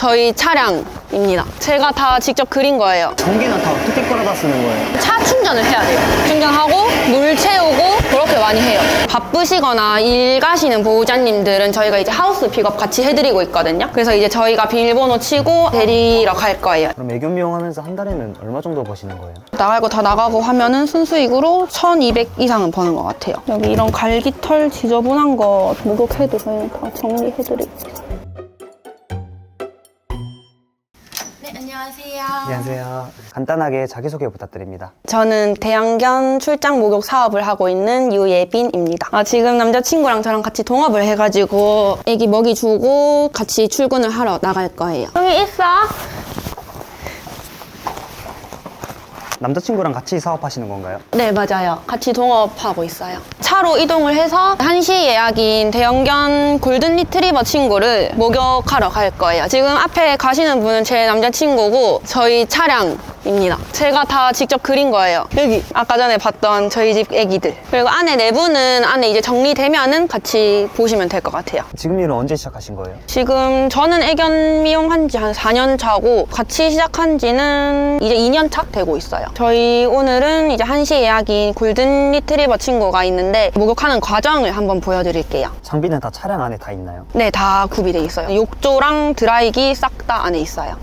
저희 차량입니다. 제가 다 직접 그린 거예요. 전기는 다 어떻게 끌어다 쓰는 거예요? 차 충전을 해야 돼요. 충전하고 물 채우고 그렇게 많이 해요. 바쁘시거나 일 가시는 보호자님들은 저희가 이제 하우스 픽업 같이 해드리고 있거든요. 그래서 이제 저희가 비밀번호 치고 데리러 갈 거예요. 그럼 애견 미용하면서 한 달에는 얼마 정도 버시는 거예요? 나갈 거 다 나가고 하면은 순수익으로 1200 이상은 버는 것 같아요. 여기 이런 갈기털 지저분한 거 목욕해도 저희는 다 정리해드리고 있어요. 안녕하세요. 간단하게 자기소개 부탁드립니다. 저는 대형견 출장 목욕 사업을 하고 있는 유예빈입니다. 아, 지금 남자친구랑 저랑 같이 동업을 해가지고 애기 먹이 주고 같이 출근을 하러 나갈 거예요. 여기 있어. 남자친구랑 같이 사업하시는 건가요? 네, 맞아요. 같이 동업하고 있어요. 차로 이동을 해서 1시 예약인 대형견 골든 리트리버 친구를 목욕하러 갈 거예요. 지금 앞에 가시는 분은 제 남자친구고 저희 차량 입니다. 제가 다 직접 그린 거예요. 여기 아까 전에 봤던 저희 집 애기들. 그리고 안에 내부는 안에 이제 정리되면은 같이 보시면 될 것 같아요. 지금 일은 언제 시작하신 거예요? 지금 저는 애견 미용한 지 한 4년 차고 같이 시작한 지는 이제 2년 차 되고 있어요. 저희 오늘은 이제 1시 예약인 골든 리트리버 친구가 있는데 목욕하는 과정을 한번 보여드릴게요. 장비는 다 차량 안에 다 있나요? 네, 다 구비돼 있어요. 욕조랑 드라이기 싹 다 안에 있어요.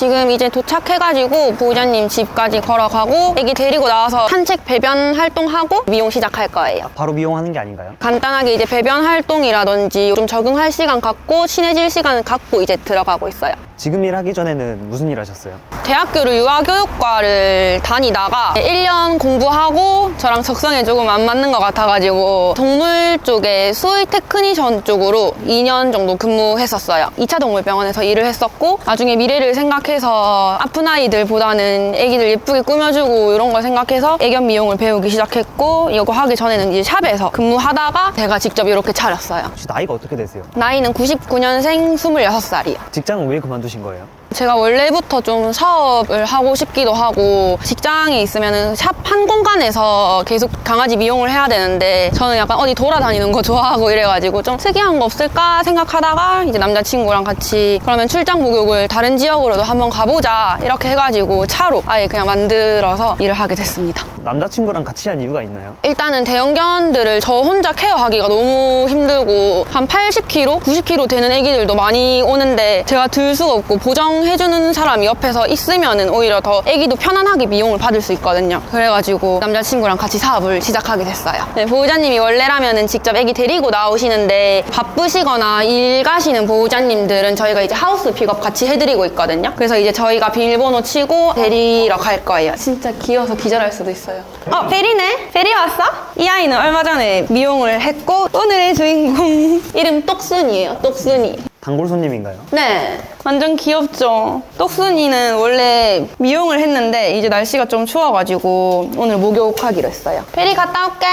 지금 이제 도착해가지고 보호자님 집까지 걸어가고 애기 데리고 나와서 산책 배변 활동하고 미용 시작할 거예요. 바로 미용하는 게 아닌가요? 간단하게 이제 배변 활동이라든지 좀 적응할 시간 갖고 친해질 시간을 갖고 이제 들어가고 있어요. 지금 일 하기 전에는 무슨 일 하셨어요? 대학교를 유아교육과를 다니다가 1년 공부하고 저랑 적성에 조금 안 맞는 것 같아가지고 동물 쪽에 수의 테크니션 쪽으로 2년 정도 근무했었어요. 2차 동물병원에서 일을 했었고 나중에 미래를 생각해 서 아픈 아이들보다는 애기들 예쁘게 꾸며주고 이런 걸 생각해서 애견 미용을 배우기 시작했고 이거 하기 전에는 이제 샵에서 근무하다가 제가 직접 이렇게 차렸어요. 혹시 나이가 어떻게 되세요? 나이는 99년생 26살이에요. 직장은 왜 그만두신 거예요? 제가 원래부터 좀 사업을 하고 싶기도 하고 직장에 있으면 샵 한 공간에서 계속 강아지 미용을 해야 되는데 저는 약간 어디 돌아다니는 거 좋아하고 이래가지고 좀 특이한 거 없을까 생각하다가 이제 남자친구랑 같이 그러면 출장 목욕을 다른 지역으로도 한번 가보자 이렇게 해가지고 차로 아예 그냥 만들어서 일을 하게 됐습니다. 남자친구랑 같이 한 이유가 있나요? 일단은 대형견들을 저 혼자 케어하기가 너무 힘들고 한 80kg, 90kg 되는 애기들도 많이 오는데 제가 들 수가 없고 보정 해주는 사람이 옆에서 있으면은 오히려 더 애기도 편안하게 미용을 받을 수 있거든요. 그래가지고 남자친구랑 같이 사업을 시작하게 됐어요. 네, 보호자님이 원래라면은 직접 애기 데리고 나오시는데 바쁘시거나 일 가시는 보호자님들은 저희가 이제 하우스 픽업 같이 해드리고 있거든요. 그래서 이제 저희가 비밀번호 치고 데리러 갈 거예요. 진짜 귀여워서 기절할 수도 있어요. 어, 베리네? 베리 왔어? 이 아이는 얼마 전에 미용을 했고 오늘의 주인공 이름 똑순이에요. 똑순이. 단골 손님인가요? 네, 완전 귀엽죠. 똑순이는 원래 미용을 했는데 이제 날씨가 좀 추워가지고 오늘 목욕하기로 했어요. 베리 갔다 올게.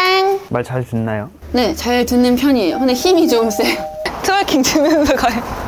말 잘 듣나요? 네, 잘 듣는 편이에요. 근데 힘이 좀 세요. 트월킹 치면서 가요.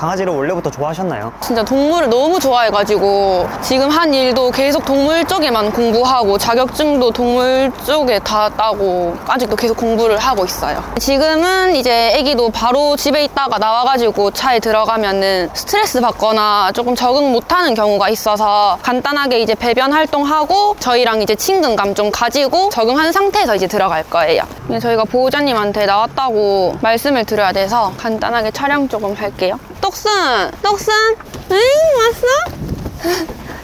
강아지를 원래부터 좋아하셨나요? 진짜 동물을 너무 좋아해가지고 지금 한 일도 계속 동물 쪽에만 공부하고 자격증도 동물 쪽에 다 따고 아직도 계속 공부를 하고 있어요. 지금은 이제 애기도 바로 집에 있다가 나와가지고 차에 들어가면은 스트레스 받거나 조금 적응 못하는 경우가 있어서 간단하게 이제 배변 활동하고 저희랑 이제 친근감 좀 가지고 적응한 상태에서 이제 들어갈 거예요. 저희가 보호자님한테 나왔다고 말씀을 드려야 돼서 간단하게 촬영 조금 할게요. 똑순! 똑순! 응? 왔어?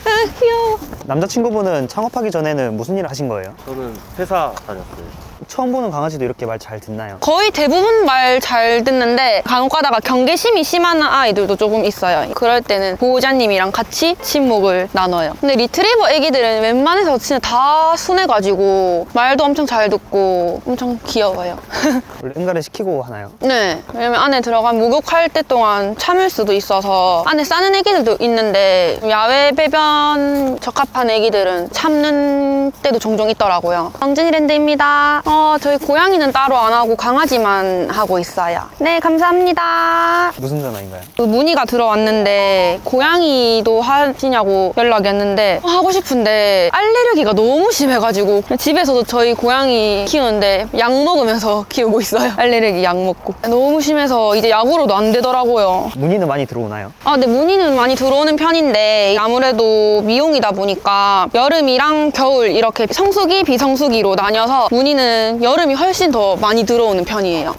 아, 귀여워. 남자친구분은 창업하기 전에는 무슨 일을 하신 거예요? 저는 회사 다녔어요. 처음 보는 강아지도 이렇게 말 잘 듣나요? 거의 대부분 말 잘 듣는데 간혹 가다가 경계심이 심한 아이들도 조금 있어요. 그럴 때는 보호자님이랑 같이 침묵을 나눠요. 근데 리트리버 애기들은 웬만해서 진짜 다 순해가지고 말도 엄청 잘 듣고 엄청 귀여워요. 원래 응가를 시키고 하나요? 네. 왜냐면 안에 들어가면 목욕할 때 동안 참을 수도 있어서 안에 싸는 애기들도 있는데 야외 배변 적합한 애기들은 참는 때도 종종 있더라고요. 정진이 랜드입니다. 어, 어, 저희 고양이는 따로 안 하고 강아지만 하고 있어요. 네, 감사합니다. 무슨 전화인가요? 그 문의가 들어왔는데 고양이도 하시냐고 연락이 왔는데 어, 하고 싶은데 알레르기가 너무 심해가지고 집에서도 저희 고양이 키우는데 약 먹으면서 키우고 있어요. 알레르기 약 먹고 너무 심해서 이제 약으로도 안 되더라고요. 문의는 많이 들어오나요? 아, 근데 문의는 많이 들어오는 편인데 아무래도 미용이다 보니까 여름이랑 겨울 이렇게 성수기, 비성수기로 나뉘어서 문의는 여름이 훨씬 더 많이 들어오는 편이에요.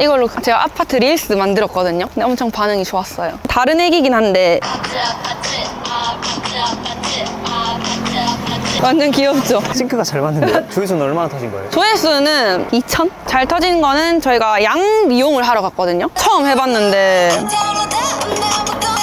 이걸로 제가 아파트 릴스 만들었거든요. 근데 엄청 반응이 좋았어요. 다른 애기긴 한데 완전 귀엽죠? 싱크가 잘 맞는데 조회수는 얼마나 터진 거예요? 조회수는 2천? 잘 터진 거는 저희가 양 미용을 하러 갔거든요. 처음 해봤는데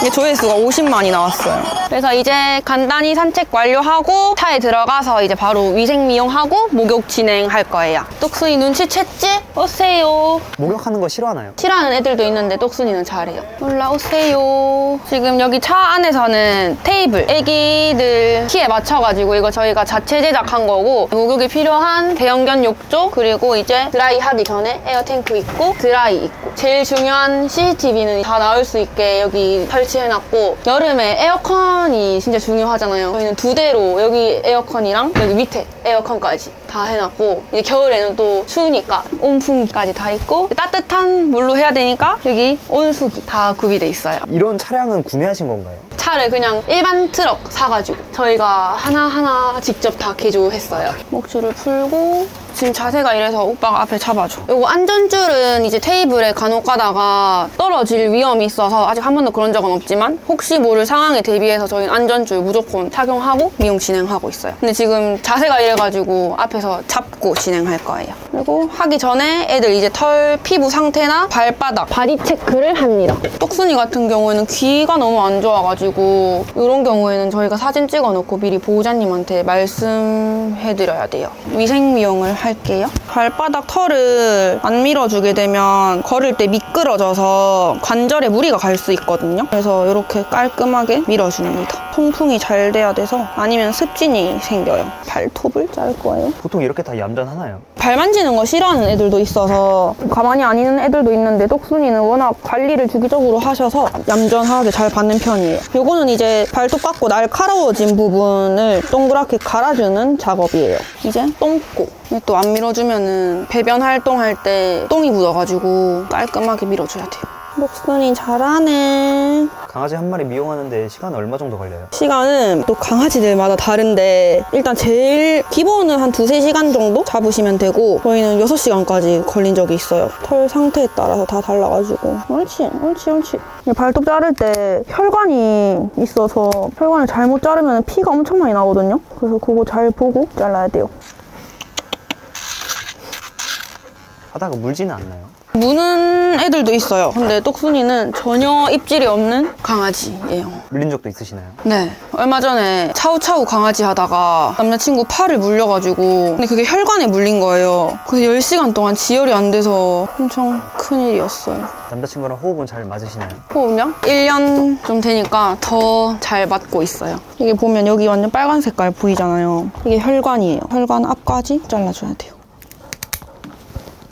이게 조회수가 50만이 나왔어요. 그래서 이제 간단히 산책 완료하고 차에 들어가서 이제 바로 위생 미용하고 목욕 진행할 거예요. 똑순이 눈치챘지? 오세요. 목욕하는 거 싫어하나요? 싫어하는 애들도 있는데 똑순이는 잘해요. 올라오세요. 지금 여기 차 안에서는 테이블, 애기들 키에 맞춰가지고 이거 저희가 자체 제작한 거고 목욕이 필요한 대형견 욕조 그리고 이제 드라이 하기 전에 에어탱크 있고 드라이 있고 제일 중요한 CCTV는 다 나올 수 있게 여기 설치 해놨고 여름에 에어컨이 진짜 중요하잖아요. 저희는 두 대로 여기 에어컨이랑 여기 밑에 에어컨까지 다 해놨고 이제 겨울에는 또 추우니까 온풍기까지 다 있고 따뜻한 물로 해야 되니까 여기 온수기 다 구비돼 있어요. 이런 차량은 구매하신 건가요? 차를 그냥 일반 트럭 사가지고 저희가 하나하나 직접 다 개조했어요. 목줄을 풀고 지금 자세가 이래서 오빠가 앞에 잡아줘. 요거 안전줄은 이제 테이블에 간혹 가다가 떨어질 위험이 있어서 아직 한 번도 그런 적은 없지만 혹시 모를 상황에 대비해서 저희는 안전줄 무조건 착용하고 미용 진행하고 있어요. 근데 지금 자세가 이래가지고 앞에 서 잡고 진행할 거예요. 그리고 하기 전에 애들 이제 털 피부 상태나 발바닥 바디 체크를 합니다. 똑순이 같은 경우에는 귀가 너무 안 좋아가지고 이런 경우에는 저희가 사진 찍어놓고 미리 보호자님한테 말씀해드려야 돼요. 위생 미용을 할게요. 발바닥 털을 안 밀어주게 되면 걸을 때 미끄러져서 관절에 무리가 갈 수 있거든요. 그래서 이렇게 깔끔하게 밀어줍니다. 통풍이 잘 돼야 돼서 아니면 습진이 생겨요. 발톱을 짤 거예요. 보통 이렇게 다 얌전하나요? 발 만지는 거 싫어하는 애들도 있어서 가만히 안 있는 애들도 있는데 똑순이는 워낙 관리를 주기적으로 하셔서 얌전하게 잘 받는 편이에요. 요거는 이제 발톱 깎고 날카로워진 부분을 동그랗게 갈아주는 작업이에요. 이제 똥꼬. 또 안 밀어주면은 배변 활동할 때 똥이 묻어가지고 깔끔하게 밀어줘야 돼요. 목순이 잘하네. 강아지 한 마리 미용하는데 시간 얼마 정도 걸려요? 시간은 또 강아지들마다 다른데 일단 제일 기본은 한 두세 시간 정도 잡으시면 되고 저희는 여섯 시간까지 걸린 적이 있어요. 털 상태에 따라서 다 달라가지고 옳지 옳지 옳지 발톱 자를 때 혈관이 있어서 혈관을 잘못 자르면 피가 엄청 많이 나거든요. 그래서 그거 잘 보고 잘라야 돼요. 하다가 물지는 않나요? 무는 애들도 있어요. 근데 똑순이는 전혀 입질이 없는 강아지예요. 물린 적도 있으시나요? 네. 얼마 전에 차우차우 강아지 하다가 남자친구 팔을 물려가지고 근데 그게 혈관에 물린 거예요. 그래서 10시간 동안 지혈이 안 돼서 엄청 큰일이었어요. 남자친구랑 호흡은 잘 맞으시나요? 호흡력? 1년 좀 되니까 더 잘 맞고 있어요. 이게 보면 여기 완전 빨간 색깔 보이잖아요. 이게 혈관이에요. 혈관 앞까지 잘라줘야 돼요.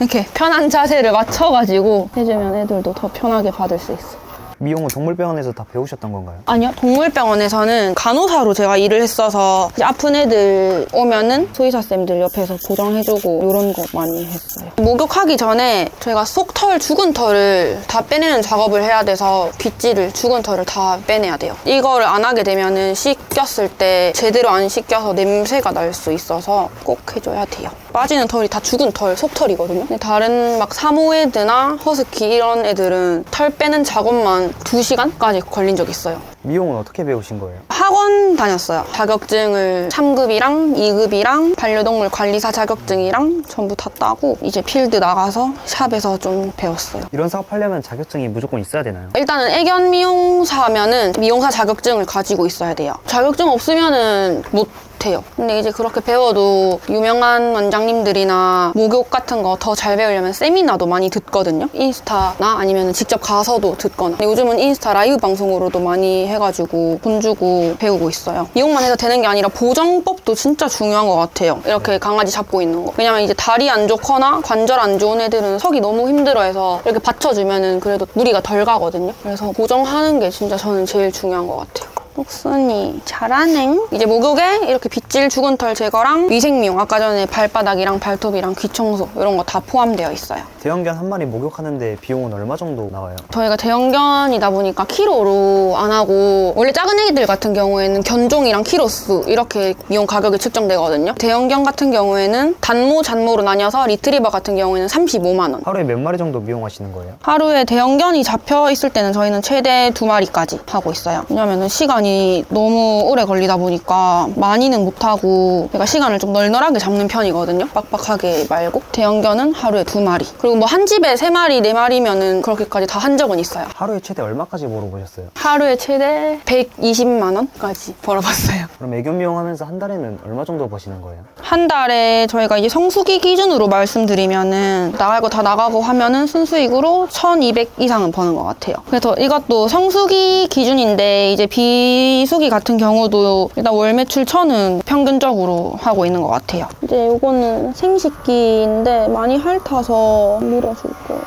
이렇게 편한 자세를 맞춰가지고 해주면 애들도 더 편하게 받을 수 있어요. 미용은 동물병원에서 다 배우셨던 건가요? 아니요. 동물병원에서는 간호사로 제가 일을 했어서 이제 아픈 애들 오면은 소의사쌤들 옆에서 보정해주고 이런 거 많이 했어요. 목욕하기 전에 저희가 속털, 죽은 털을 다 빼내는 작업을 해야 돼서 빗질을, 죽은 털을 다 빼내야 돼요. 이거를 안 하게 되면은 씻겼을 때 제대로 안 씻겨서 냄새가 날 수 있어서 꼭 해줘야 돼요. 빠지는 털이 다 죽은 털, 속털이거든요. 근데 다른 막 사모예드나 허스키 이런 애들은 털 빼는 작업만 2시간까지 걸린 적 있어요. 미용은 어떻게 배우신 거예요? 학원 다녔어요. 자격증을 3급이랑 2급이랑 반려동물 관리사 자격증이랑 전부 다 따고 이제 필드 나가서 샵에서 좀 배웠어요. 이런 사업 하려면 자격증이 무조건 있어야 되나요? 일단은 애견 미용사면은 미용사 자격증을 가지고 있어야 돼요. 자격증 없으면은 못 같아요. 근데 이제 그렇게 배워도 유명한 원장님들이나 목욕 같은 거 더 잘 배우려면 세미나도 많이 듣거든요. 인스타나 아니면 직접 가서도 듣거나. 근데 요즘은 인스타 라이브 방송으로도 많이 해가지고 돈 주고 배우고 있어요. 이것만 해서 되는 게 아니라 보정법도 진짜 중요한 것 같아요. 이렇게 강아지 잡고 있는 거. 왜냐면 이제 다리 안 좋거나 관절 안 좋은 애들은 서기 너무 힘들어해서 이렇게 받쳐주면은 그래도 무리가 덜 가거든요. 그래서 보정하는 게 진짜 저는 제일 중요한 것 같아요. 옥순이 잘하네. 이제 목욕에 이렇게 빗질 죽은 털 제거랑 위생 미용 아까 전에 발바닥이랑 발톱이랑 귀 청소 이런 거 다 포함되어 있어요. 대형견 한 마리 목욕하는데 비용은 얼마 정도 나와요? 저희가 대형견이다 보니까 키로로 안 하고 원래 작은 애기들 같은 경우에는 견종이랑 키로수 이렇게 미용 가격이 측정되거든요. 대형견 같은 경우에는 단모, 잔모로 나뉘어서 리트리버 같은 경우에는 35만 원. 하루에 몇 마리 정도 미용하시는 거예요? 하루에 대형견이 잡혀 있을 때는 저희는 최대 두 마리까지 하고 있어요. 왜냐면은 시간이 너무 오래 걸리다 보니까 많이는 못하고 제가 시간을 좀 널널하게 잡는 편이거든요. 빡빡하게 말고. 대형견은 하루에 두 마리. 그리고 뭐 한 집에 세 마리, 네 마리면은 그렇게까지 다 한 적은 있어요. 하루에 최대 얼마까지 벌어보셨어요? 하루에 최대 120만 원까지 벌어봤어요. 그럼 애견 미용하면서 한 달에는 얼마 정도 버시는 거예요? 한 달에 저희가 이제 성수기 기준으로 말씀드리면은 나갈 거 다 나가고 하면은 순수익으로 1200 이상은 버는 것 같아요. 그래서 이것도 성수기 기준인데 이제 비 수기 같은 경우도 일단 월 매출 1000은 평균적으로 하고 있는 것 같아요. 이제 요거는 생식기인데 많이 핥아서 밀어줄 거예요.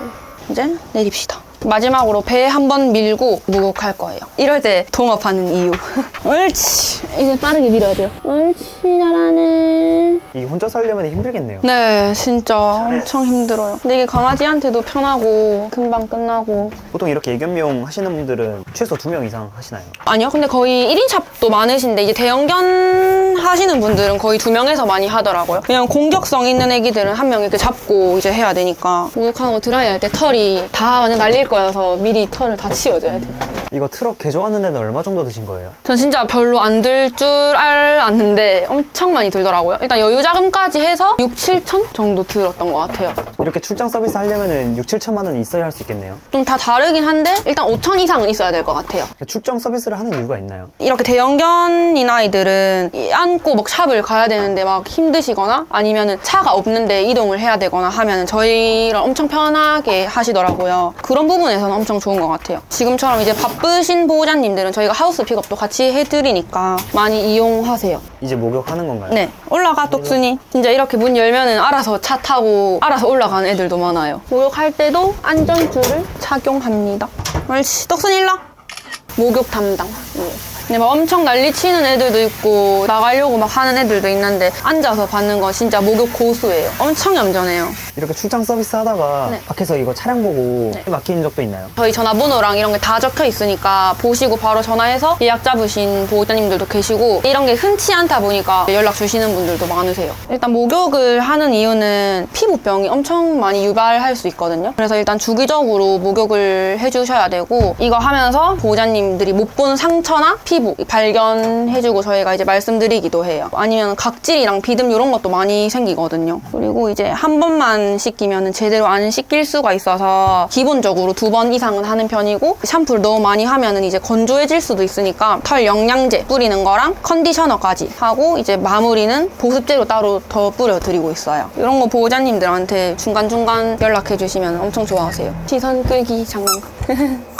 이제 내립시다. 마지막으로 배 한 번 밀고 목욕할 거예요. 이럴 때 동업하는 이유. 옳지. 이제 빠르게 밀어야 돼요. 옳지, 잘하네. 이 혼자 살려면 힘들겠네요. 네, 진짜 엄청 힘들어요. 근데 이게 강아지한테도 편하고 금방 끝나고. 보통 이렇게 애견 미용 하시는 분들은 최소 두 명 이상 하시나요? 아니요, 근데 거의 1인 샵도 많으신데 이제 대형견 하시는 분들은 거의 두 명에서 많이 하더라고요. 그냥 공격성 있는 애기들은 한 명 이렇게 잡고 이제 해야 되니까 목욕하고 드라이 할 때 털이 다 완전 날릴 거여서 미리 털을 다 치워줘야 돼요. 이거 트럭 개조하는 데는 얼마 정도 드신 거예요? 전 진짜 별로 안 들 줄 알았는데 엄청 많이 들더라고요. 일단 여유 자금까지 해서 6, 7천 정도 들었던 것 같아요. 이렇게 출장 서비스 하려면 6, 7천만 원 있어야 할 수 있겠네요. 좀 다 다르긴 한데 일단 5천 이상은 있어야 될 것 같아요. 출장 서비스를 하는 이유가 있나요? 이렇게 대형견인 아이들은 이 안고 막 샵을 가야 되는데 막 힘드시거나 아니면은 차가 없는데 이동을 해야 되거나 하면은 저희를 엄청 편하게 하시더라고요. 그런 부분 에서는 엄청 좋은 것 같아요. 지금처럼 이제 바쁘신 보호자님들은 저희가 하우스 픽업도 같이 해드리니까 많이 이용하세요. 이제 목욕하는 건가요? 네, 올라가 똑순이. 진짜 이렇게 문 열면은 알아서 차 타고 알아서 올라가는 애들도 많아요. 목욕할 때도 안전줄을 착용합니다. 옳지, 똑순이 일로 와. 목욕 담당. 네. 근데 막 엄청 난리치는 애들도 있고 나가려고 막 하는 애들도 있는데 앉아서 받는 거 진짜 목욕 고수예요. 엄청 얌전해요. 이렇게 출장 서비스 하다가 네. 밖에서 이거 차량 보고 막히는 적도 있나요? 저희 전화번호랑 이런 게 다 적혀 있으니까 보시고 바로 전화해서 예약 잡으신 보호자님들도 계시고 이런 게 흔치 않다 보니까 연락 주시는 분들도 많으세요. 일단 목욕을 하는 이유는 피부병이 엄청 많이 유발할 수 있거든요. 그래서 일단 주기적으로 목욕을 해주셔야 되고 이거 하면서 보호자님들이 못본 상처나 피부 발견해주고 저희가 이제 말씀드리기도 해요. 아니면 각질이랑 비듬 이런 것도 많이 생기거든요. 그리고 이제 한 번만 씻기면 제대로 안 씻길 수가 있어서 기본적으로 두 번 이상은 하는 편이고 샴푸를 너무 많이 하면은 이제 건조해질 수도 있으니까 털 영양제 뿌리는 거랑 컨디셔너까지 하고 이제 마무리는 보습제로 따로 더 뿌려드리고 있어요. 이런 거 보호자님들한테 중간중간 연락해 주시면 엄청 좋아하세요. 시선 끌기 장난감.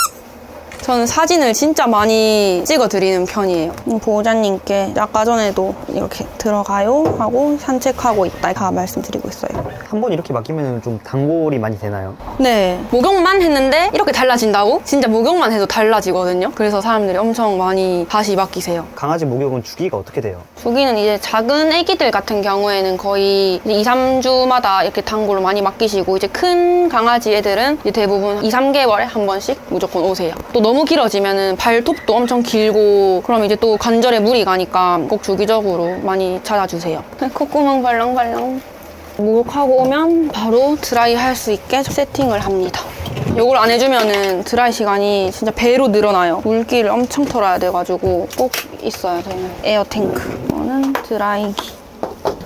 저는 사진을 진짜 많이 찍어드리는 편이에요. 음, 보호자님께 아까 전에도 이렇게 들어가요 하고 산책하고 있다 다 말씀드리고 있어요. 한 번 이렇게 맡기면 좀 단골이 많이 되나요? 네. 목욕만 했는데 이렇게 달라진다고? 진짜 목욕만 해도 달라지거든요. 그래서 사람들이 엄청 많이 다시 맡기세요. 강아지 목욕은 주기가 어떻게 돼요? 주기는 이제 작은 애기들 같은 경우에는 거의 2, 3주마다 이렇게 단골로 많이 맡기시고 이제 큰 강아지 애들은 이제 대부분 2, 3개월에 한 번씩 무조건 오세요. 또 너무 길어지면은 발톱도 엄청 길고 그럼 이제 또 관절에 무리 가니까 꼭 주기적으로 많이 찾아주세요. 콧구멍 발랑발랑. 목욕하고 오면 바로 드라이 할 수 있게 세팅을 합니다. 요걸 안 해주면은 드라이 시간이 진짜 배로 늘어나요. 물기를 엄청 털어야 돼가지고 꼭 있어야 되는 에어 탱크. 이거는 드라이기.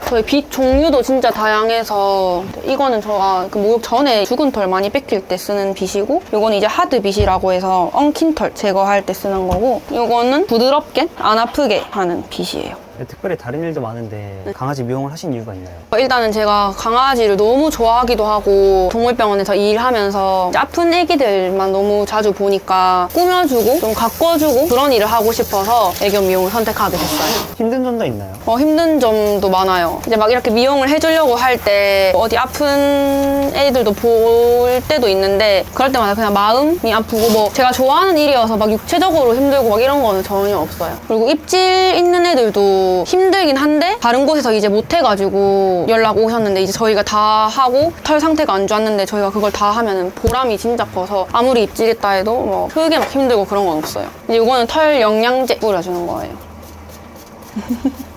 저희 빗 종류도 진짜 다양해서 이거는 제가 그 목욕 전에 죽은 털 많이 뺏길 때 쓰는 빗이고 이거는 이제 하드 빗이라고 해서 엉킨 털 제거할 때 쓰는 거고 이거는 부드럽게 안 아프게 하는 빗이에요. 특별히 다른 일도 많은데 강아지 미용을 하신 이유가 있나요? 일단은 제가 강아지를 너무 좋아하기도 하고 동물병원에서 일하면서 아픈 애기들만 너무 자주 보니까 꾸며주고 좀 가꿔주고 그런 일을 하고 싶어서 애견 미용을 선택하게 됐어요. 힘든 점도 있나요? 어, 힘든 점도 많아요. 이제 막 이렇게 미용을 해주려고 할 때 어디 아픈 애들도 볼 때도 있는데 그럴 때마다 그냥 마음이 아프고 뭐 제가 좋아하는 일이어서 막 육체적으로 힘들고 막 이런 거는 전혀 없어요. 그리고 입질 있는 애들도 힘들긴 한데 다른 곳에서 이제 못 해가지고 연락 오셨는데 이제 저희가 다 하고 털 상태가 안 좋았는데 저희가 그걸 다 하면은 보람이 진짜 커서 아무리 입질했다 해도 뭐 크게 막 힘들고 그런 건 없어요. 이제 이거는 털 영양제 뿌려주는 거예요.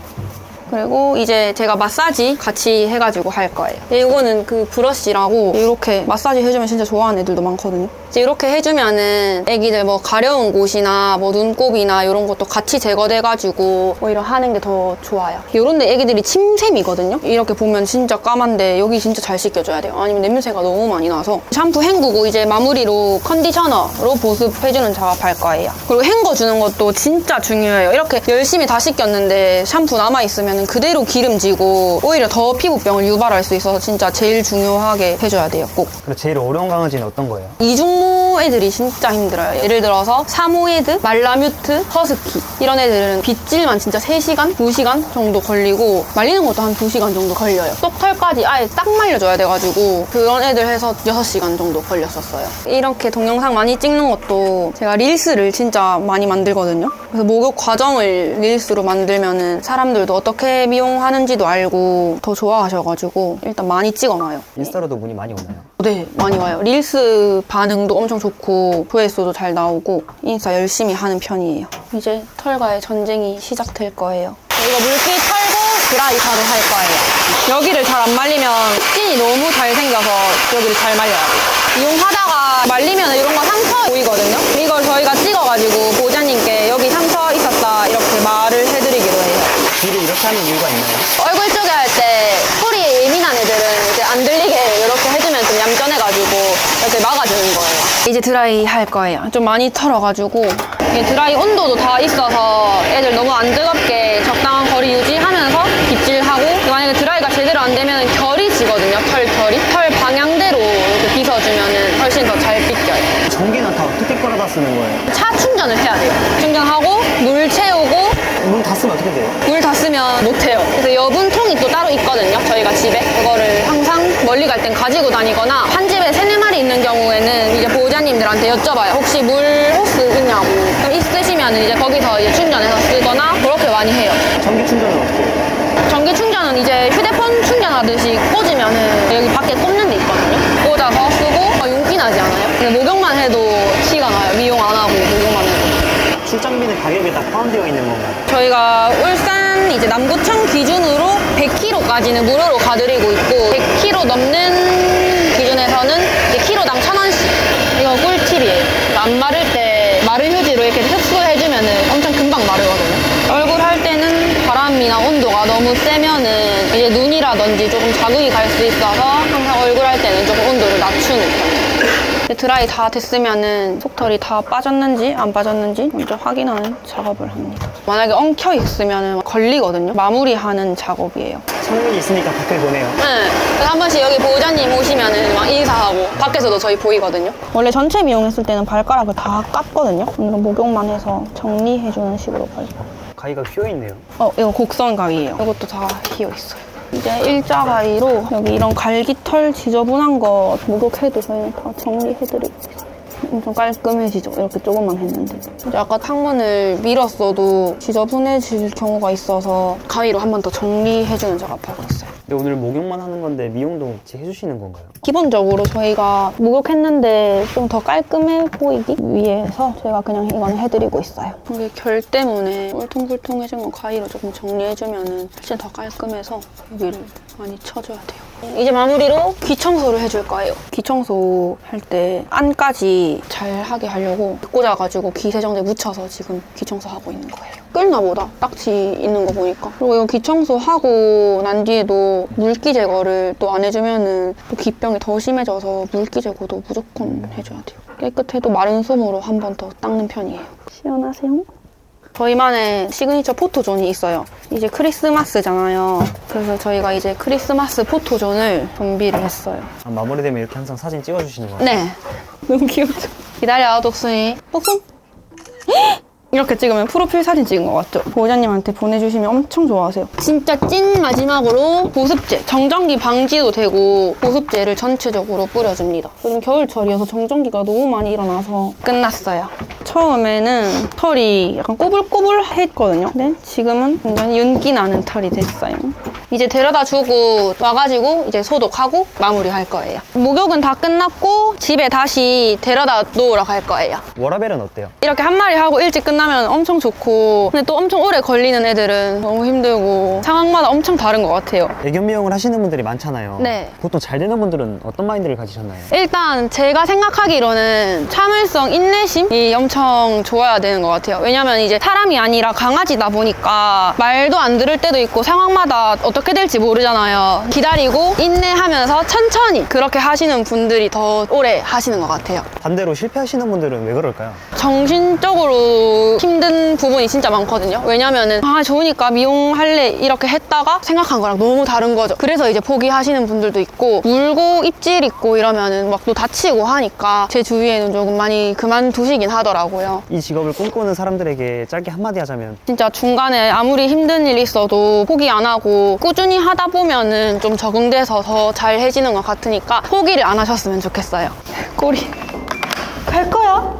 그리고 이제 제가 마사지 같이 해가지고 할 거예요. 이거는 그 브러쉬라고 이렇게 마사지 해주면 진짜 좋아하는 애들도 많거든요. 이제 이렇게 해주면은 애기들 뭐 가려운 곳이나 뭐 눈곱이나 이런 것도 같이 제거돼가지고 오히려 하는 게 더 좋아요. 이런데 애기들이 침샘이거든요. 이렇게 보면 진짜 까만데 여기 진짜 잘 씻겨줘야 돼요. 아니면 냄새가 너무 많이 나서 샴푸 헹구고 이제 마무리로 컨디셔너로 보습해주는 작업할 거예요. 그리고 헹궈 주는 것도 진짜 중요해요. 이렇게 열심히 다 씻겼는데 샴푸 남아 있으면 그대로 기름지고 오히려 더 피부병을 유발할 수 있어서 진짜 제일 중요하게 해줘야 돼요. 꼭. 그리고 제일 어려운 강아지는 어떤 거예요? 이중모 애들이 진짜 힘들어요. 예를 들어서 사모예드, 말라뮤트, 허스키 이런 애들은 빗질만 진짜 3시간, 2시간 정도 걸리고 말리는 것도 한 2시간 정도 걸려요. 쏙털까지 아예 딱 말려줘야 돼가지고 그런 애들 해서 6시간 정도 걸렸었어요. 이렇게 동영상 많이 찍는 것도 제가 릴스를 진짜 많이 만들거든요. 그래서 목욕 과정을 릴스로 만들면은 사람들도 어떻게 미용하는지도 알고 더 좋아하셔가지고 일단 많이 찍어놔요. 인스타로도 문의 많이 오나요? 네, 많이 와요. 릴스 반응도 엄청 좋고 조회수도 잘 나오고 인스타 열심히 하는 편이에요. 이제 털과의 전쟁이 시작될 거예요. 이거 물기 털고 드라이사로 할 거예요. 여기를 잘 안 말리면 스킨이 너무 잘 생겨서 여기를 잘 말려야 돼요. 이용하다가 말리면 이런 거 상처 보이거든요. 이걸 저희가 찍어가지고 보자님께 여기 상처 있었다 이렇게 말을 해드리기로 해요. 뒤를 이렇게 하는 이유가 있나요? 얼굴 쪽에 할 때 소리에 예민한 애들은 이제 안 들리게 이렇게 해주면 좀 얌전해가지고 이렇게 막아주는 거예요. 이제 드라이 할 거예요. 좀 많이 털어가지고 이 드라이 온도도 다 있어서 애들 너무 안 뜨겁게 적당한 거리 유지하면서 빗질하고 만약에 드라이가 제대로 안 되면 결이 지거든요. 털 결이 털 방향대로 이렇게 빗어주면 훨씬 더 잘 빗겨요. 전기는 다 어떻게 끌어다 쓰는 거예요? 차 충전을 해야 돼요. 충전하고 물채 닫으면 어떻게 돼요? 물 다 쓰면 못해요. 그래서 여분통이 또 따로 있거든요. 저희가 집에. 그거를 항상 멀리 갈 땐 가지고 다니거나 한 집에 세네 마리 있는 경우에는 이제 보호자님들한테 여쭤봐요. 혹시 물 호스 있냐고. 그럼 있으시면 이제 거기서 이제 충전해서 쓰거나 그렇게 많이 해요. 전기 충전은 어떻게 해요? 전기 충전은 이제 휴대폰 충전하듯이 꽂으면은 여기 밖에 꽂는 데 있거든요. 꽂아서 쓰고 어, 윤기 나지 않아요? 근데 목욕만 해도 티가 나요. 미용 안 하고 목욕만 해도. 출장비는 가격이 다 포함되어 있는 건가요? 저희가 울산 이제 남구청 기준으로 100kg까지는 무료로 가드리고 있고 100kg 넘는 기준에서는 이제 키로당 1,000원씩 이거 꿀팁이에요. 안 마를 때 마른 휴지로 이렇게 흡수해주면 엄청 금방 마르거든요. 얼굴 할 때는 바람이나 온도가 너무 세면은 이제 눈이라든지 조금 자극이 갈 수 있어서 항상 얼굴 할 때는 조금 온도를 낮추는 편이에요 드라이 다 됐으면은 속털이 다 빠졌는지 안 빠졌는지 먼저 확인하는 작업을 합니다. 만약에 엉켜 있으면 걸리거든요. 마무리하는 작업이에요. 창문이 있으니까 밖을 보네요. 네. 그래서 한 번씩 여기 보호자님 오시면은 막 인사하고 밖에서도 저희 보이거든요. 원래 전체 미용했을 때는 발가락을 다 깠거든요. 오늘은 목욕만 해서 정리해주는 식으로 갈 거예요. 가위가 휘어 있네요. 어, 이거 곡선 가위예요. 이것도 다 휘어 있어요. 이제 일자 가위로 여기 이런 갈기털 지저분한 거 목욕해도 저희는 다 정리해드리고 있어요. 엄청 깔끔해지죠. 이렇게 조금만 했는데. 아까 창문을 밀었어도 지저분해질 경우가 있어서 가위로 한 번 더 정리해주는 작업하고 있어요. 근데 오늘 목욕만 하는 건데 미용도 같이 해주시는 건가요? 기본적으로 저희가 목욕했는데 좀 더 깔끔해 보이기 위해서 저희가 그냥 이거는 해드리고 있어요. 이게 결 때문에 울퉁불퉁해진 거 가위로 조금 정리해주면 훨씬 더 깔끔해서 여기를 많이 쳐줘야 돼요. 이제 마무리로 귀 청소를 해줄 거예요. 귀 청소 할 때 안까지 잘 하게 하려고 꽂아가지고 귀 세정제 묻혀서 지금 귀 청소하고 있는 거예요. 끓나 보다. 딱지 있는 거 보니까. 그리고 이거 귀 청소하고 난 뒤에도 물기 제거를 또 안 해주면은 또 귀병이 더 심해져서 물기 제거도 무조건 해줘야 돼요. 깨끗해도 마른 솜으로 한 번 더 닦는 편이에요. 시원하세요? 저희만의 시그니처 포토존이 있어요. 이제 크리스마스잖아요. 그래서 저희가 이제 크리스마스 포토존을 준비를 했어요. 아, 마무리되면 이렇게 항상 사진 찍어주시는 거예요? 네. 너무 귀엽죠? 기다려, 독순이. 독순. 이렇게 찍으면 프로필 사진 찍은 것 같죠? 보호자님한테 보내주시면 엄청 좋아하세요. 진짜 찐 마지막으로 보습제. 정전기 방지도 되고 보습제를 전체적으로 뿌려줍니다. 요즘 겨울철이어서 정전기가 너무 많이 일어나서 끝났어요. 처음에는 털이 약간 꼬불꼬불했거든요. 근데 지금은 완전히 윤기 나는 털이 됐어요. 이제 데려다 주고 와가지고 이제 소독하고 마무리할 거예요. 목욕은 다 끝났고 집에 다시 데려다 놓으러 갈 거예요. 워라벨은 어때요? 이렇게 한 마리 하고 일찍 끝나면 엄청 좋고 근데 또 엄청 오래 걸리는 애들은 너무 힘들고 상황마다 엄청 다른 것 같아요. 애견 미용을 하시는 분들이 많잖아요. 네. 보통 잘 되는 분들은 어떤 마인드를 가지셨나요? 일단 제가 생각하기로는 참을성, 인내심이 엄청 좋아야 되는 것 같아요. 왜냐면 이제 사람이 아니라 강아지다 보니까 말도 안 들을 때도 있고 상황마다 어떻게 될지 모르잖아요. 기다리고 인내하면서 천천히 그렇게 하시는 분들이 더 오래 하시는 것 같아요. 반대로 실패하시는 분들은 왜 그럴까요? 정신적으로 힘든 부분이 진짜 많거든요. 왜냐면은 아 좋으니까 미용 할래 이렇게 했다가 생각한 거랑 너무 다른 거죠. 그래서 이제 포기하시는 분들도 있고 물고 입질 있고 이러면은 막 또 다치고 하니까 제 주위에는 조금 많이 그만두시긴 하더라고요. 이 직업을 꿈꾸는 사람들에게 짧게 한마디 하자면 진짜 중간에 아무리 힘든 일이 있어도 포기 안 하고 꾸준히 하다 보면은 좀 적응돼서 더 잘 해지는 것 같으니까 포기를 안 하셨으면 좋겠어요. 꼬리. 갈 거야?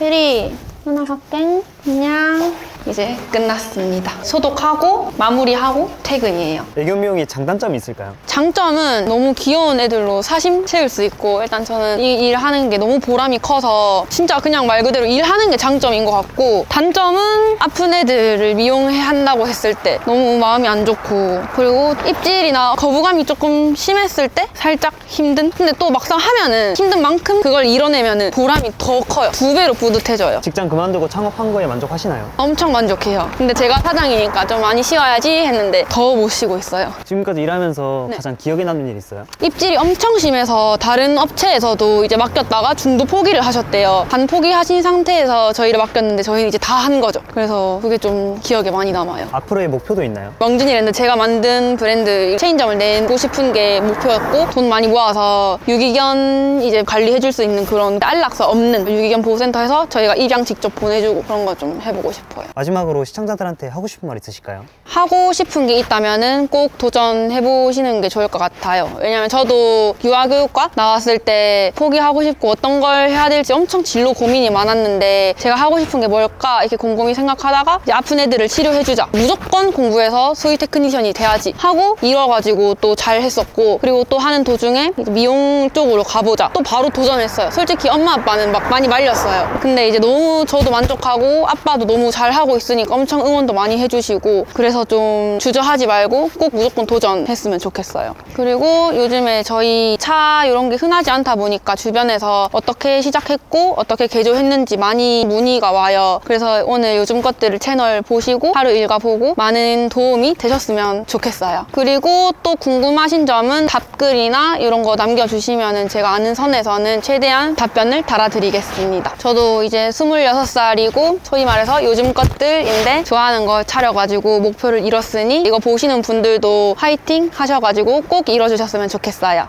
혜리, 누나 갈게. 안녕. 이제 끝났습니다. 소독하고 마무리하고 퇴근이에요. 애견 미용이 장단점이 있을까요? 장점은 너무 귀여운 애들로 사심 채울 수 있고 일단 저는 이 일 하는 게 너무 보람이 커서 진짜 그냥 말 그대로 일하는 게 장점인 것 같고 단점은 아픈 애들을 미용해야 한다고 했을 때 너무 마음이 안 좋고 그리고 입질이나 거부감이 조금 심했을 때 살짝 힘든 근데 또 막상 하면은 힘든 만큼 그걸 이뤄내면은 보람이 더 커요 두 배로 뿌듯해져요 직장 그만두고 창업한 거에 만족하시나요? 엄청 만족해요 근데 제가 사장이니까 좀 많이 쉬어야지 했는데 더 못 쉬고 있어요 지금까지 일하면서 네. 가장 기억에 남는 일 있어요? 입질이 엄청 심해서 다른 업체에서도 이제 맡겼다가 중도 포기를 하셨대요. 반 포기하신 상태에서 저희를 맡겼는데 저희는 이제 다 한 거죠. 그래서 그게 좀 기억에 많이 남아요. 앞으로의 목표도 있나요? 명준이랜드 제가 만든 브랜드 체인점을 내고 싶은 게 목표였고 돈 많이 모아서 유기견 이제 관리해줄 수 있는 그런 안락사 없는 유기견 보호센터에서 저희가 입양 직접 보내주고 그런 거 좀 해보고 싶어요. 마지막으로 시청자들한테 하고 싶은 말 있으실까요? 하고 싶은 게 있다면은 꼭 도전해 보시는 게 좋을 것 같아요. 왜냐면 저도 유아교육과 나왔을 때 포기하고 싶고 어떤 걸 해야 될지 엄청 진로 고민이 많았는데 제가 하고 싶은 게 뭘까 이렇게 곰곰이 생각하다가 이제 아픈 애들을 치료해주자. 무조건 공부해서 수의 테크니션이 돼야지 하고 이뤄가지고 또 잘 했었고 그리고 또 하는 도중에 미용 쪽으로 가보자. 또 바로 도전했어요. 솔직히 엄마 아빠는 막 많이 말렸어요. 근데 이제 너무 저도 만족하고 아빠도 너무 잘하고 있으니까 엄청 응원도 많이 해주시고 그래서 좀 주저하지 말고 꼭 무조건 도전했으면 좋겠어요. 그리고 요즘에 저희 차 이런 게 흔하지 않다 보니까 주변에서 어떻게 시작했고 어떻게 개조했는지 많이 문의가 와요. 그래서 오늘 요즘 것들을 채널 보시고 하루 일과 보고 많은 도움이 되셨으면 좋겠어요. 그리고 또 궁금하신 점은 답글이나 이런 거 남겨주시면은 제가 아는 선에서는 최대한 답변을 달아드리겠습니다. 저도 이제 26살이고 소위 말해서 요즘 것들인데 좋아하는 걸 차려가지고 목표를 이뤘으니 이거 보시는 분들도 화이팅 하셔가지고 꼭 이뤄주셨으면 좋겠어요.